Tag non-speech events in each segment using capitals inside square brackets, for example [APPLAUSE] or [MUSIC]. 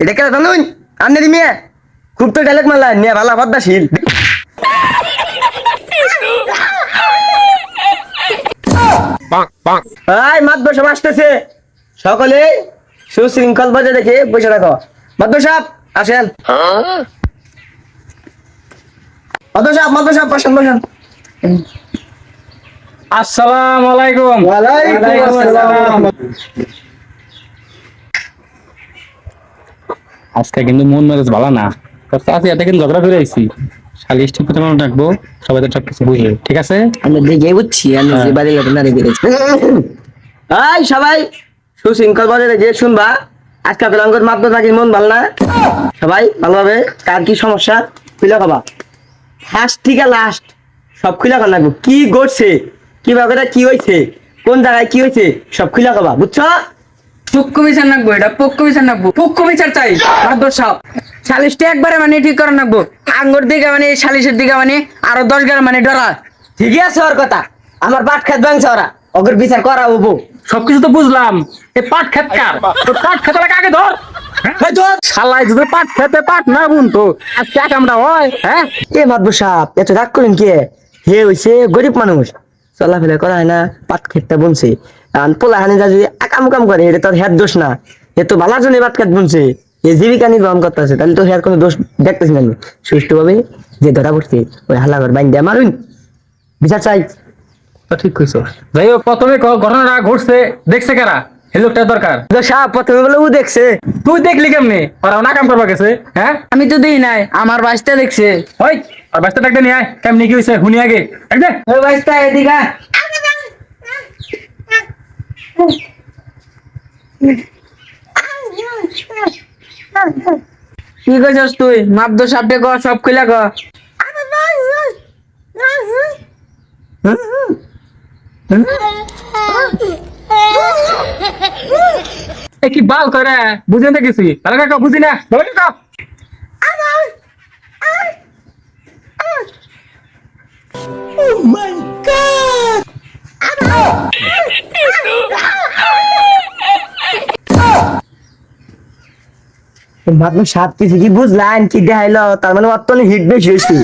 এটা কেন জানুন? দি মেয়ে খুব তো ডাইলেক মারলা নিয়ে ভালো পদ্মাশীল। সব আসতেছে। সকলে সুশৃঙ্খল বাজে দেখে বসে রাখো সাহেব আসেন। সাহেব সাহেব বসেন বসেন। আসসালামু আলাইকুম। ওয়ালাইকুম আসসালাম। আজকে কিন্তু মন মেজাজ ভালো না। এতে কিন্তু ঝগড়া করে আইছি। শালিশ ঠিক মতো ডাকবো সবাই তো সব কিছু বুঝবে ঠিক আছে? আমরা দেখে বুঝছি আমি যে বাড়ি আই সবাই সুশৃঙ্খল শুনবা। আজকাল কলঙ্কর মাত্র থাকি মন ভালো না? সবাই ভালোভাবে কার কি সমস্যা খুলে খাবা ফার্স্ট থেকে লাস্ট সব খুলে খাওয়া লাগবো কি ঘটছে? কীভাবে করে কি হয়েছে? কোন জায়গায় কি হয়েছে? সব খুলে খাবা বুঝছ? পক্ষ বিচার নাকবো এটা পক্ষ বিচার নাকবো। পক্ষ বিচার চাই মাদর সাহ সালিশটা একবারে মানে ঠিক করে নাকবো। আঙ্গুর দিকে মানে সালিশের দিকে মানে আরও দশ গ্রাম মানে ডরা। ঠিকই আছে ওর কথা। আমার বাট খাত ভাঙছে ওরা। অগর বিচার করা হব। সবকিছু তো বুঝলাম। পাট খেত কার? তোর পাট খেতে আগে ধর। শালাই যদি পাট খেতে পাট না বুন তো হয় হ্যাঁ? এ এত রাগ করেন কে? হে হইছে গরিব মানুষ। চলাফেরা করা হয় না পাট খেতে বনছে। আর পোলা হানি যদি আকাম কাম করে এটা তোর হের দোষ না। এ তো জন্য বনছে। এ জীবিকা নির্বাহন করতেছে তাহলে তো হের কোনো দোষ দেখতেছি না আমি। সুষ্ঠুভাবে যে ধরা পড়ছে ওই হালাঘর বাইন দিয়ে মারুন বিচার চাই। তো ঠিক কইছো। যাই হোক প্রথমে ঘটনাটা ঘটছে দেখছে কারা? এই লোকটা দরকার। সাপ প্রথমে বলে ও দেখছে। তুই দেখলি কেমনে? ওরা না কাম করবা গেছে হ্যাঁ? আমি তো দিই নাই আমার বাসটা দেখছে। ওই আর ব্যস্ত ডাকতে নিয়ে আয়। কেমনি কি হয়েছে শুনি আগে। ওই বাইসটা এদিকে কি কইছস তুই? মাদর সাপটে ক সব খুলে ক কি বাল করে? বুঝে না গেছি। তাহলে কাকা বুঝি না? বলে কাকা ভাবলাম সাপ কিছু কি বুঝলেন কি দেখাইলো? তার মানে অত্যন্ত হিট বেশি হয়েছে।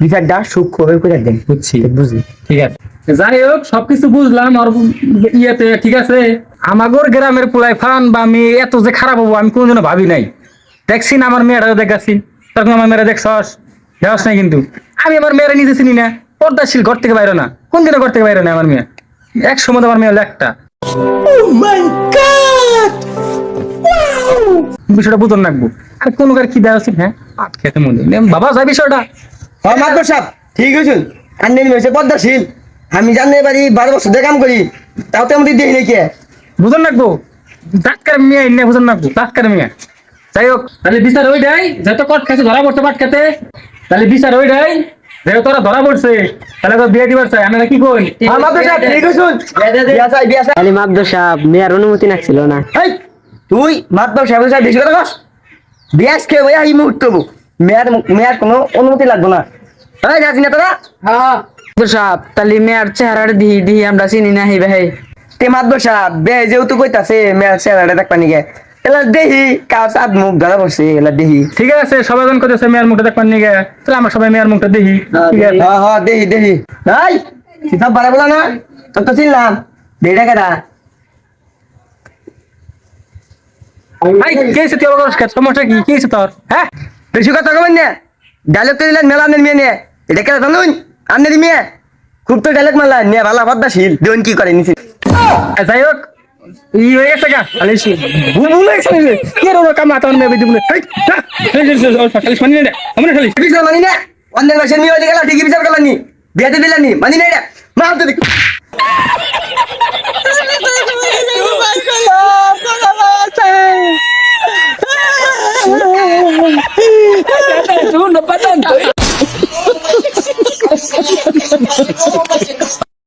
বিচারটা সূক্ষ্ম হয়ে করে দেন বুঝছি বুঝলি। ঠিক আছে। যাই হোক সবকিছু বুঝলাম আর ইয়েতে ঠিক আছে। আমাগর গ্রামের পোলাই ফান বা আমি এত যে খারাপ হব আমি কোনোদিনও ভাবি নাই। দেখছি না আমার মেয়েটা দেখাচ্ছি। তখন আমার মেয়েরা দেখছস? দেখছ নাই কিন্তু। আমি আমার মেয়েরা নিজে চিনি না। পর্দাশীল ঘর থেকে বাইরে না। কোন দিনে ঘর থেকে বাইরে না আমার মেয়ে। এক সময় তো আমার মেয়ে হলো একটা। বিষয়টা বুঝন রাখব আর কোন কার কি দেওয়া উচিত হ্যাঁ পাট খেতে মনে। বাবা যায় বিষয়টা। হ্যাঁ মাত্র সাপ ঠিক হয়েছে আন্দিন হয়েছে পদ্মাশীল। আমি জানতে পারি বারো বছর ধরে কাম করি। তাও তো আমাদের দেখি নাকি বুঝন রাখব ডাক্তার মেয়ে এনে বুঝন রাখব ডাক্তার মেয়ে। যাই হোক তাহলে বিচার ওই দেয় যেহেতু কট খেতে ধরা পড়ছে পাট খেতে। তাহলে বিচার ওই দেয় যেহেতু ওরা ধরা পড়ছে তাহলে তো বিয়ে দিবার চাই। আমরা কি কই হ্যাঁ মাত্র সাপ ঠিক হয়েছে বিয়া চাই বিয়া চাই। খালি মাদ্র সাহেব মেয়ের অনুমতি নাকছিল না। এই, তুই মাত্র সাহেব সাহেব বেশি কথা কস বিয়াস খেয়ে ভাই এই মুহূর্তে মেয়ার মেয়ার কোনো অনুমতি লাগবে না এই যাচ্ছি না তোরা হ্যাঁ সাপ তাহলে মেয়ের চেহারাটা দিহি দিহি আমরা চিনি না হি ভাই তে মাত্র সাহেব বে যেহেতু কইতাছে মেয়ার চেহারাটা দেখবা নিকে এলা দেহি কাজ আদ মুখ ধরা পড়ছে এলা দেহি ঠিক আছে সবাই জন করতেছে মেয়ের মুখটা দেখবার নিয়ে তাহলে আমরা সবাই মেয়ের মুখটা দেখি ঠিক আছে হ্যাঁ হ্যাঁ দেহি দেহি বাড়া বলা না তো চিনলাম দেড়া কেডা ভাই কে এসে তুই খাচ্ছ? সমস্যা কি? কি হয়েছে তোর? হ্যাঁ? বেশি কথা কবেন না। ডায়লগ তো দিলেন? মেলা আনের মেয়ে নিয়ে। এটা কেন জানুন? আনের মেয়ে? খুব তো ডায়লগ মারলা। নিয়ে ভালো পদ্মাশীল দেন কি করে আর যাই হোক। ই হয়ে গেছে গা খালি ভুল ভুল হয়েছে কে রো কাম আতার মেয়ে বেদি বলে? হেই, যে, খালি শুনি না আমরা খালি। বিচার মানি না। অন্যের মাসের মেয়ে হয়ে গেল ঠিকই বিচার করলানি বিয়াতে দিলানি মানি না এটা। মার তো দেখ desayuno, para tanto. ¿eh? [LAUGHS]